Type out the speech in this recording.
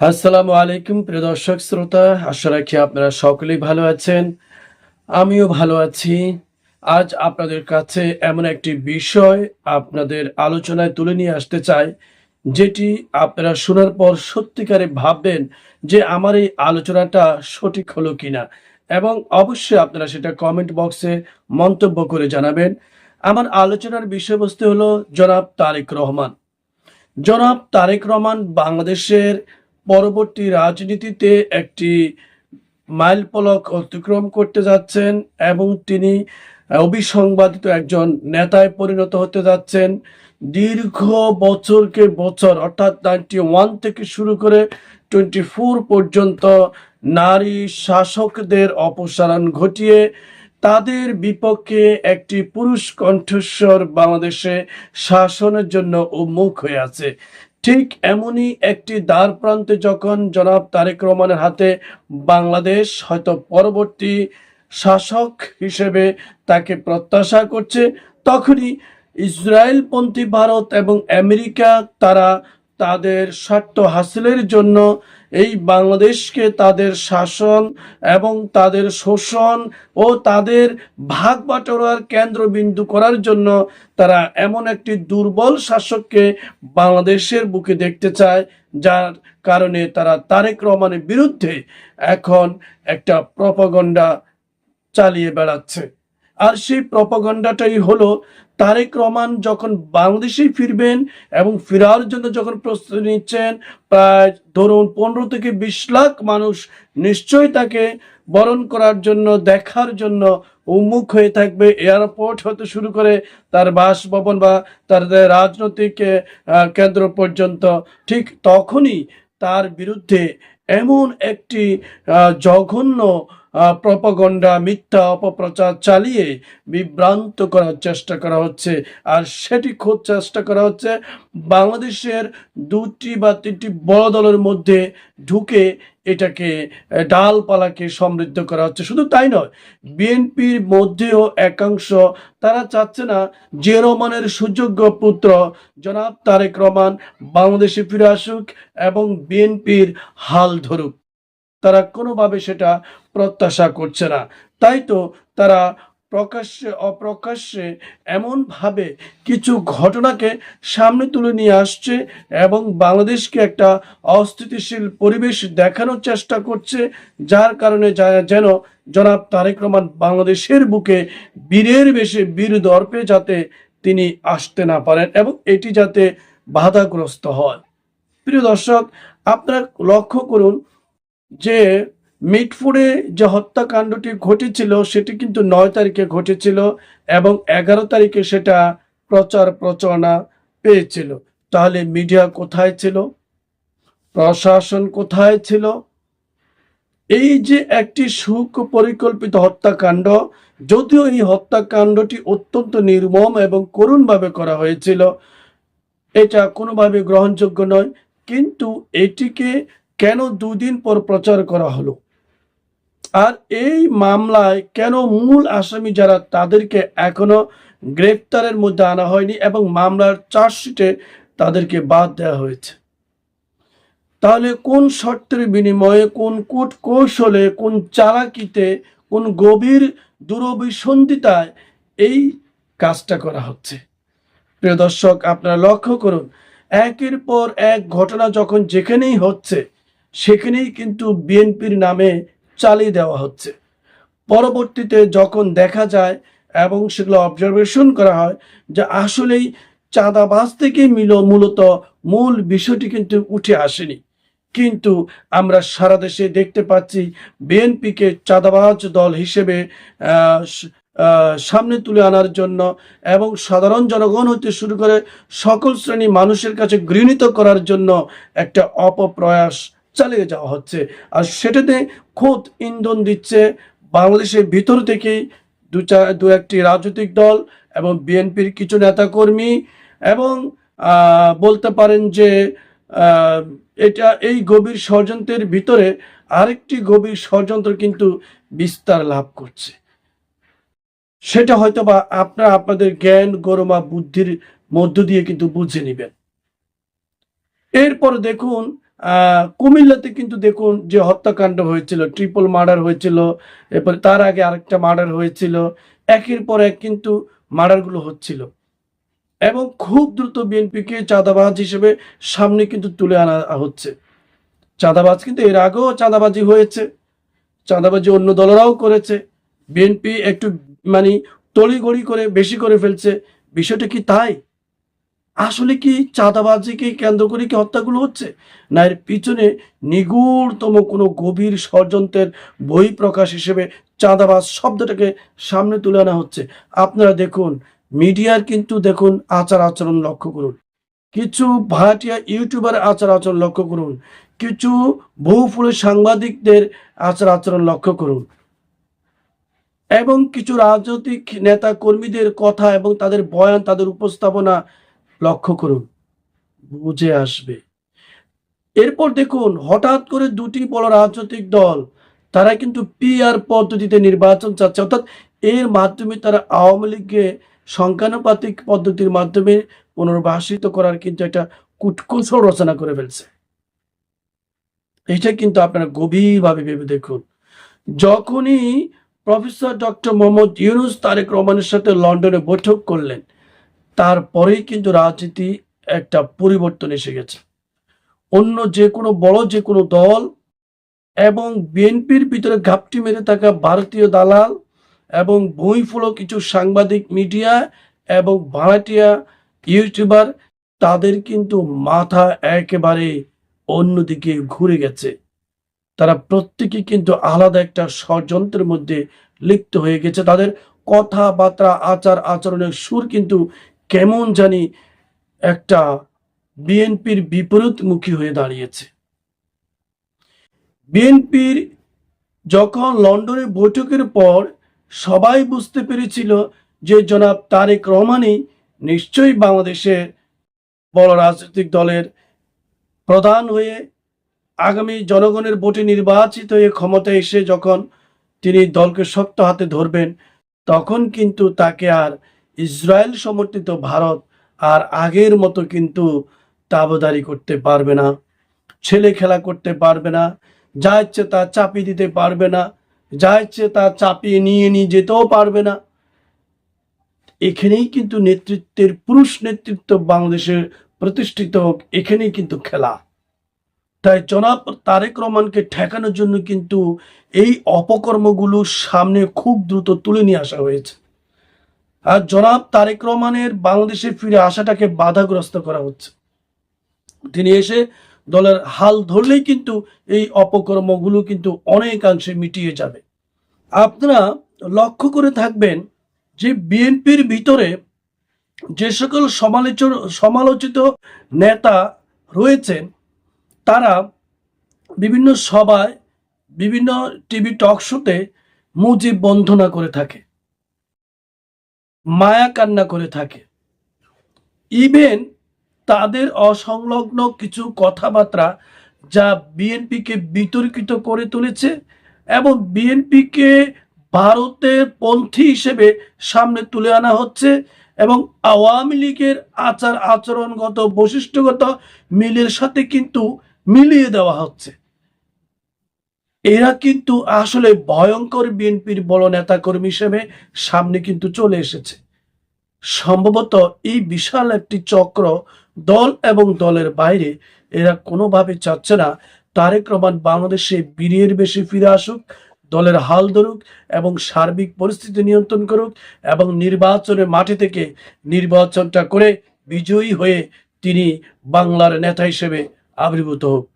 আসসালামু আলাইকুম, প্রিয় দর্শক, শ্রোতা। আশা রাখি আপনারা সকলেই ভালো আছেন। আমিও ভালো আছি। আজ আপনাদের কাছে এমন একটি বিষয় আপনাদের আলোচনায় তুলে নিয়ে আসতে চাই, যেটি আপনারা শোনার পর সত্যিকারে ভাববেন যে আমার এই আলোচনাটা সঠিক হলো কিনা, এবং অবশ্যই আপনারা সেটা কমেন্ট বক্সে মন্তব্য করে জানাবেন। আমার আলোচনার বিষয়বস্তু হলো জনাব তারেক রহমান। জনাব তারেক রহমান বাংলাদেশের পরবর্তী রাজনীতিতে একটি মাইল ফলক অতিক্রম করতে যাচ্ছেন এবং তিনি অবিসংবাদিত একজন নেতায় পরিণত হতে যাচ্ছেন। দীর্ঘ বছরকে বছর, অর্থাৎ নাইনটি ওয়ান থেকে শুরু করে টোয়েন্টি ফোর পর্যন্ত নারী শাসকদের অপসারণ ঘটিয়ে তাদের বিপক্ষে একটি পুরুষ কণ্ঠস্বর বাংলাদেশে শাসনের জন্য উন্মুখ হয়ে আছে। ঠিক এমনই একটি দ্বার প্রান্তে যখন জনাব তারেক রহমানের হাতে বাংলাদেশ হয়তো পরবর্তী শাসক হিসেবে তাকে প্রত্যাশা করছে, তখনই ইসরায়েলপন্থী ভারত এবং আমেরিকা তারা তাদের স্বার্থ হাসিলের জন্য এই বাংলাদেশকে তাদের শাসন এবং তাদের শোষণ ও তাদের ভাগ বাটোয়ারার কেন্দ্রবিন্দু করার জন্য তারা এমন একটি দুর্বল শাসককে বাংলাদেশের বুকে দেখতে চায়, যার কারণে তারা তারেক রহমানের বিরুদ্ধে এখন একটা প্রপাগন্ডা চালিয়ে বেড়াচ্ছে। আর সেই প্রপাগন্ডাটাই হলো তারেক রহমান যখন বাংলাদেশে ফিরবেন এবং ফেরার জন্য যখন প্রস্তুতি নিচ্ছেন, প্রায় ধরুন পনেরো থেকে বিশ লাখ মানুষ নিশ্চয়ই তাকে বরণ করার জন্য, দেখার জন্য উন্মুখ হয়ে থাকবে। এয়ারপোর্ট হতে শুরু করে তার বাসভবন বা তার রাজনৈতিক কেন্দ্র পর্যন্ত। ঠিক তখনই তার বিরুদ্ধে এমন একটি জঘন্য প্রপাগন্ডা মিথ্যা অপপ্রচার চালিয়ে বিভ্রান্ত করার চেষ্টা করা হচ্ছে। আর সেটি খোঁজ চেষ্টা করা হচ্ছে বাংলাদেশের দুটি বা তিনটি বড় দলের মধ্যে ঢুকে এটাকে ডালপালাকে সমৃদ্ধ করা হচ্ছে। শুধু তাই নয়, বিএনপির মধ্যেও একাংশ, তারা চাচ্ছে না যে রহমানের সুযোগ্য পুত্র জনাব তারেক রহমান বাংলাদেশে ফিরে আসুক এবং বিএনপির হাল ধরুক। তারা কোনোভাবে সেটা প্রত্যাশা করছে না। তাই তো তারা প্রকাশ্যে, অপ্রকাশ্যে এমনভাবে কিছু ঘটনাকে সামনে তুলে নিয়ে আসছে এবং বাংলাদেশকে একটা অস্থিতিশীল পরিবেশ দেখানোর চেষ্টা করছে, যার কারণে যেন জনাব তারেক রহমান বাংলাদেশের বুকে বীরের বেশে বীর দর্পে যাতে তিনি আসতে না পারেন এবং এটি যাতে বাধাগ্রস্ত হয়। প্রিয় দর্শক, আপনারা লক্ষ্য করুন যে মিটফুডে যে হত্যাকাণ্ডটি ঘটেছিল, সেটি কিন্তু নয় তারিখে ঘটেছিল এবং এগারো তারিখে সেটা প্রচার প্রচারণা পেয়েছিল। তাহলে মিডিয়া কোথায় ছিল? প্রশাসন কোথায় ছিল? এই যে একটি সুপরিকল্পিত হত্যাকাণ্ড, যদিও এই হত্যাকাণ্ডটি অত্যন্ত নির্মম এবং করুণভাবে করা হয়েছিল, এটা কোনোভাবে গ্রহণযোগ্য নয়, কিন্তু এটিকে কেন দুদিন পর প্রচার করা হলো? আর এই মামলায় কেন মূল আসামি যারা তাদেরকে এখনও গ্রেপ্তারের মধ্যে আনা হয়নি এবং মামলার চার্জশিটে তাদেরকে বাদ দেওয়া হয়েছে? তাহলে কোন শর্তের বিনিময়ে, কোন কূট কৌশলে, কোন চালাকিতে, কোন গভীর দূরভিসন্ধিতায় এই কাজটা করা হচ্ছে? প্রিয় দর্শক, আপনারা লক্ষ্য করুন, একের পর এক ঘটনা যখন যেখানেই হচ্ছে সেখানেই কিন্তু বিএনপির নামে চালিয়ে দেওয়া হচ্ছে। পরবর্তীতে যখন দেখা যায় এবং সেগুলো অবজারভেশন করা হয় যে আসলেই চাঁদাবাজ থেকে মিল মূলত মূল বিষয়টি কিন্তু উঠে আসেনি। কিন্তু আমরা সারা দেশে দেখতে পাচ্ছি বিএনপিকে চাঁদাবাজ দল হিসেবে সামনে তুলে আনার জন্য এবং সাধারণ জনগণ হতে শুরু করে সকল শ্রেণি মানুষের কাছে গৃহীত করার জন্য একটা অপপ্রয়াস চালিয়ে যাওয়া হচ্ছে। আর সেটাতে খোদ ইন্ধন দিচ্ছে বাংলাদেশের ভিতর থেকেই দু দু একটি রাজনৈতিক দল এবং বিএনপির কিছু নেতাকর্মী এবং বলতে পারেন যে এটা এই গভীর ষড়যন্ত্রের ভিতরে আরেকটি গভীর ষড়যন্ত্র কিন্তু বিস্তার লাভ করছে। সেটা হয়তো বা আপনারা আপনাদের জ্ঞান, গরমা, বুদ্ধির মধ্য দিয়ে কিন্তু বুঝে নেবেন। এরপর দেখুন কুমিল্লাতে কিন্তু দেখুন যে হত্যাকাণ্ড হয়েছিল ট্রিপল মার্ডার হয়েছিল, এরপরে তার আগে আরেকটা মার্ডার হয়েছিল, একের পর এক কিন্তু মার্ডারগুলো হচ্ছিল। এবং খুব দ্রুত বিএনপিকে চাঁদাবাজ হিসেবে সামনে কিন্তু তুলে আনা হচ্ছে। চাঁদাবাজ কিন্তু এর আগেও চাঁদাবাজি হয়েছে, চাঁদাবাজি অন্য দলরাও করেছে। বিএনপি একটু মানে তড়িগড়ি করে বেশি করে ফেলছে। বিষয়টা কি তাই? আসলে কি চাঁদাবাজিকে কেন্দ্র করে কি হত্যাগুলো হচ্ছে? না এর পিছনে নিগূঢ়তম কোনো গভীর ষড়যন্ত্রের বই প্রকাশ হিসেবে চাঁদাবাজ শব্দটাকে সামনে তুলে আনা হচ্ছে। আপনারা দেখুন, মিডিয়ার কিন্তু দেখুন আচার আচরণ লক্ষ্য করুন। কিছু ভাটিয়া ইউটিউবার আচার আচরণ লক্ষ্য করুন। কিছু বহুফুলের সাংবাদিকদের আচার আচরণ লক্ষ্য করুন। এবং কিছু রাজনৈতিক নেতা কর্মীদের কথা এবং তাদের বয়ান, তাদের উপস্থাপনা লক্ষ্য করুন, বুঝে আসবে। এরপর দেখুন, হঠাৎ করে দুটি বড় রাজনৈতিক দল, তারা কিন্তু পিআর পদ্ধতিতে নির্বাচন চাচ্ছে। অর্থাৎ এর মাধ্যমে তারা আওয়ামী লীগকে সংখ্যানুপাতিক পদ্ধতির মাধ্যমে পুনর্বাসিত করার কিন্তু একটা কুটকৌশল রচনা করে ফেলছে। এটা কিন্তু আপনারা গভীরভাবে ভেবে দেখুন। যখনই প্রফেসর ডক্টর মোহাম্মদ ইউনুস তারেক রহমানের সাথে লন্ডনে বৈঠক করলেন তারপরেই কিন্তু রাজনীতি একটা পরিবর্তন এসে গেছে। অন্য যে কোনো বড় যে কোনো দল এবং বিএনপির ভিতরে ঘাপটি মেরে থাকা ভারতীয় দালাল এবং বইফুলো কিছু সাংবাদিক মিডিয়া এবং ভাড়াটিয়া ইউটিউবার, তাদের কিন্তু মাথা একেবারে অন্যদিকে ঘুরে গেছে। তারা প্রত্যেকে কিন্তু আলাদা একটা ষড়যন্ত্রের মধ্যে লিপ্ত হয়ে গেছে। তাদের কথাবার্তা আচার আচরণের সুর কিন্তু কেমন জানি একটা বিএনপির বিপরীতমুখী হয়ে দাঁড়িয়েছে। বিএনপির যখন লন্ডনে বৈঠকের পর সবাই বুঝতে পেরেছিল যে জনাব তারেক রহমানই নিশ্চয়ই বাংলাদেশের বড় রাজনৈতিক দলের প্রধান হয়ে আগামী জনগণের ভোটে নির্বাচিত হয়ে ক্ষমতায় এসে যখন তিনি দলকে শক্ত হাতে ধরবেন, তখন কিন্তু তাকে আর ইসরায়েল সমর্থিত ভারত আর আগের মতো কিন্তু তাবদারি করতে পারবে না, ছেলে খেলা করতে পারবে না, যা ইচ্ছে তা চাপিয়ে দিতে পারবে না, যা ইচ্ছে তা চাপিয়ে নিয়ে নিয়ে যেতেও পারবে না। এখানেই কিন্তু নেতৃত্বের, পুরুষ নেতৃত্ব বাংলাদেশের প্রতিষ্ঠিত হোক, এখানেই কিন্তু খেলা। তাই জনাব তারেক রহমানকে ঠেকানোর জন্য কিন্তু এই অপকর্মগুলো সামনে খুব দ্রুত তুলে নিয়ে আসা হয়েছে। জনাব তারেক রহমানের বাংলাদেশে ফিরে আসাটাকে বাধাগ্রস্ত করা হচ্ছে। তিনি এসে দলের হাল ধরলেই কিন্তু এই অপকর্মগুলো কিন্তু অনেকাংশে মিটিয়ে যাবে। আপনারা লক্ষ্য করে থাকবেন যে বিএনপির ভিতরে যে সকল সমালোচ সমালোচিত নেতা রয়েছেন তারা বিভিন্ন সভায়, বিভিন্ন টিভি টক শোতে মুজিব বন্ধনা করে থাকে। মায়া কান্না করে থাকে। ইভেন তাদের অসংলগ্ন কিছু কথাবার্তা যা বিএনপিকে বিতর্কিত করে তুলেছে এবং বিএনপিকে ভারতের পন্থী হিসেবে সামনে তুলে আনা হচ্ছে এবং আওয়ামী লীগের আচার আচরণগত বৈশিষ্ট্যগত মিলের সাথে কিন্তু মিলিয়ে দেওয়া হচ্ছে। এরা কিন্তু আসলে ভয়ঙ্কর বিএনপির বড় নেতাকর্মী হিসেবে সামনে কিন্তু চলে এসেছে। সম্ভবত এই বিশাল একটি চক্র দল এবং দলের বাইরে এরা কোনোভাবে চাচ্ছে না। তারেক রহমান বাংলাদেশে বীরের বেশি ফিরে আসুক, দলের হাল ধরুক এবং সার্বিক পরিস্থিতি নিয়ন্ত্রণ করুক এবং নির্বাচনের মাঠে থেকে নির্বাচনটা করে বিজয়ী হয়ে তিনি বাংলার নেতা হিসেবে আবির্ভূত হোক।